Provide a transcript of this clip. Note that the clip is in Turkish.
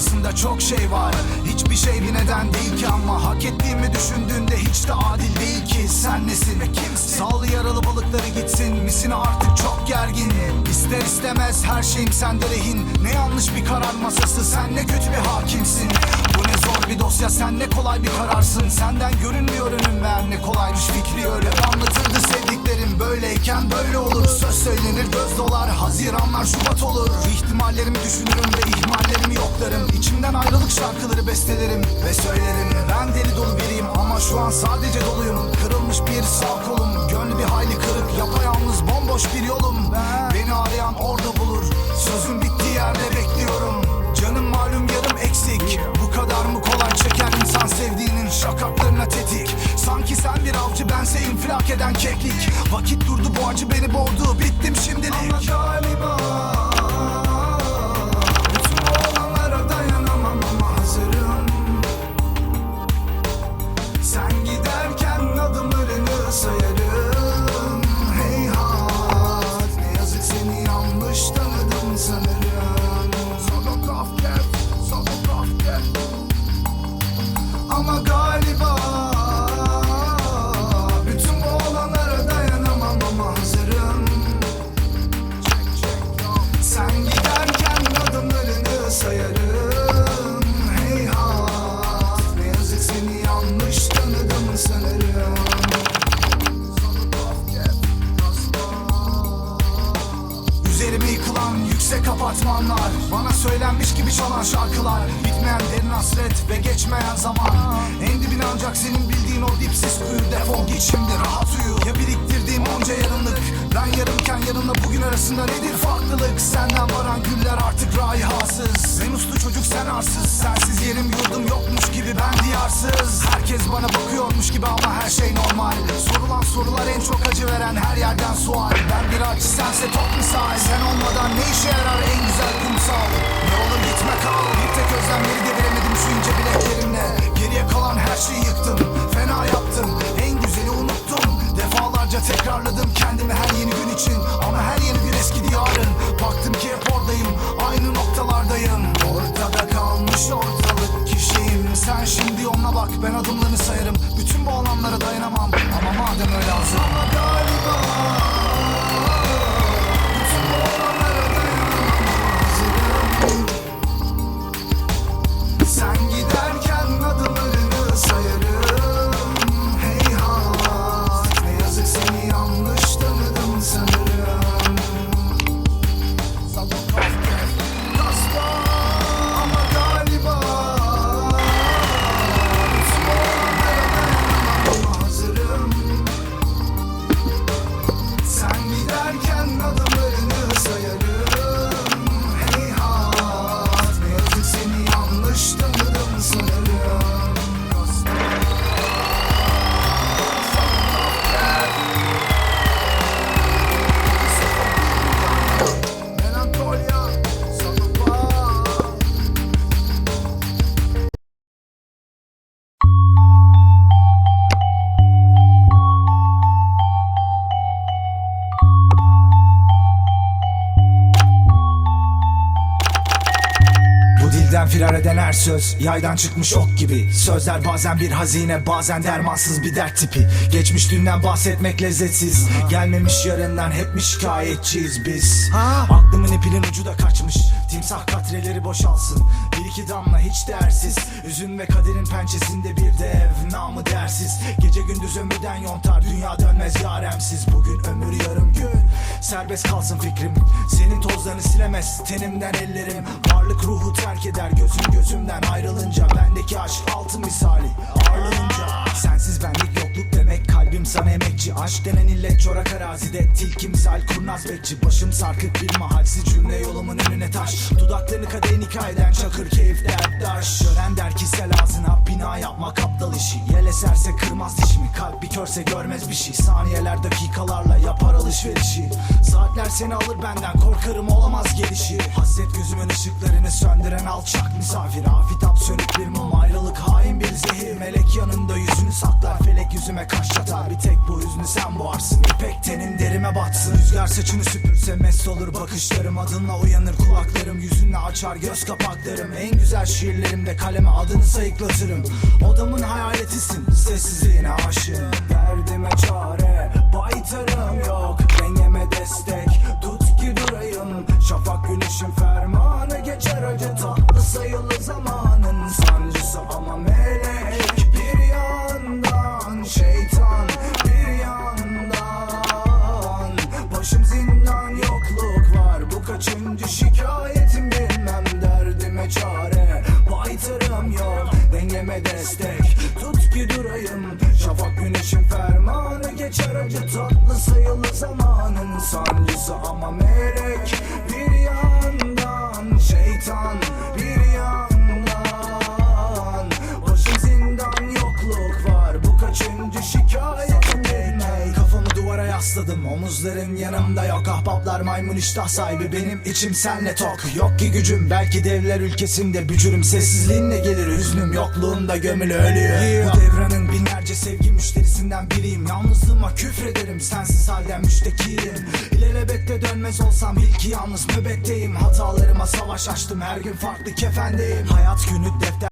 arkasında çok şey var. Hiçbir şey bir neden değil ki ama Hak ettiğimi düşündüğünde hiç de adil değil ki. Sen nesin ve kimsin? Sal yaralı balıkları gitsin. Misin artık çok gergin İster istemez her şeyim sende rehin. Ne yanlış bir karar masası Sen ne kötü bir hakimsin. Bu ne zor bir dosya sen ne kolay bir kararsın. Senden görünmüyor önüm ver böyleyken böyle olur? Söz söylenir göz dolar. Haziranlar Şubat olur. İhtimallerimi düşünürüm ve ihmallerimi yoklarım. İçimden ayrılık şarkıları bestelerim ve söylerim. Ben deli dolu biriyim ama şu an sadece bense infilak eden keklik. Vakit durdu bu acı beni boğdu. Bittim şimdilik. Ama Yıkılan yüksek apartmanlar. Bana söylenmiş gibi çalan şarkılar. Bitmeyen derin hasret ve geçmeyen zaman. En dibine ancak senin bildiğin o dipsiz kuyu. Defol git şimdi rahat uyu. Ya biriktirdiğim onca yarınlık Ben yarımken yarınla bugün arasında nedir farklılık? Senden varan güller artık raihasız En uslu çocuk sen arsız. Sensiz yerim yurdum yokmuş gibi ben diyarsız. Herkes bana bakıyormuş gibi ama her şey normal sorular en çok acı veren her yerden sual. Ben bir acı sense top misal Sen olmadan ne işe yarar en güzel kumsal Ne olur gitme kal Bir tek özlemleri deviremedim şu ince bileklerimle. Geriye kalan her şeyi yıktım. Fena yaptım. En güzeli unuttum. Defalarca tekrarladım kendimi her yeni gün için. Ama her yeni gün eski yarın Baktım ki hep oradayım. Aynı noktalardayım. Ortada kalmış ortalık kişiyim. Sen şimdi yoluna bak. Ben adımlarını sayarım. Bütün bu olanlara dayanamam Ama firar eden her söz Yaydan çıkmış ok gibi. Sözler bazen bir hazine Bazen dermansız bir dert tipi. Geçmiş dünden bahsetmek lezzetsiz. Gelmemiş yarından hep mi şikayetçiyiz biz? Aklımın ipinin ucu da kaçmış Timsah katreleri boşalsın. Bir iki damla hiç değersiz. Üzün ve kaderin pençesinde bir dev Namı değersiz Gece gündüz ömürden yontar Dünya dönmez yaremsiz. Bugün ömür yarım gün Serbest kalsın fikrim. Senin tozlarını silemez Tenimden ellerim. Varlık ruhu terk eder Gözüm gözümden ayrılınca. Bendeki aşk altın misali Ağırlanınca. Sensiz benlik yokluk demek Kalbim sana emekçi. Aşk denen çorak arazide Tilkimsel kurnaz bekçi Başım sarkık bir mahalsiz cümle yolumun önüne taş. Dudaklarını kadehin hikayeden Çakır keyif derttaş Gören der ki sel ağzına Bina yapmak aptal işi. Yel eserse kırmaz dişimi Kalp bir körse görmez bir şey. Saniyeler dakikalarla yapar alışverişi. Saatler seni alır benden Korkarım olamaz gelişi. Hasret gözümün ışıklarını söndüren alçak misafir. Afitap sönük bir mum ayrılık hain bir zehir. Melek yanında yüzünü saklar Felek yüzüme kaş çatar. Bir tek bu hüznü sen boğarsın pek tenin derime batsın. Rüzgar saçını süpürse mest olur bakışlarım. Adınla uyanır kulaklarım yüzünle açar göz kapaklarım. En güzel şiirlerimde kaleme adını sayıklatırım Odamın hayaletisin sessizliğine aşığım. Derdime çare baytarım yok. Dengeme destek Destek. Tut ki durayım. Şafak güneşin fermanı geçer acı tatlı sayılı zamanın Sancısı ama melek duvara yasladım omuzların yanımda yok. Ahbaplar maymun iştah sahibi. Benim içim senle tok. Yok ki gücüm. Belki devler ülkesinde bücürüm. Sessizliğinle gelir. Hüznüm yokluğumda gömülü ölüyor. Bu devranın binlerce sevgi müşterisinden biriyim. Yalnızlığıma küfrederim. Sensiz halden müştekiyim İlelebette dönmez olsam bil ki yalnız nöbetteyim. Hatalarıma savaş açtım. Her gün farklı kefendeyim. Hayat günü defter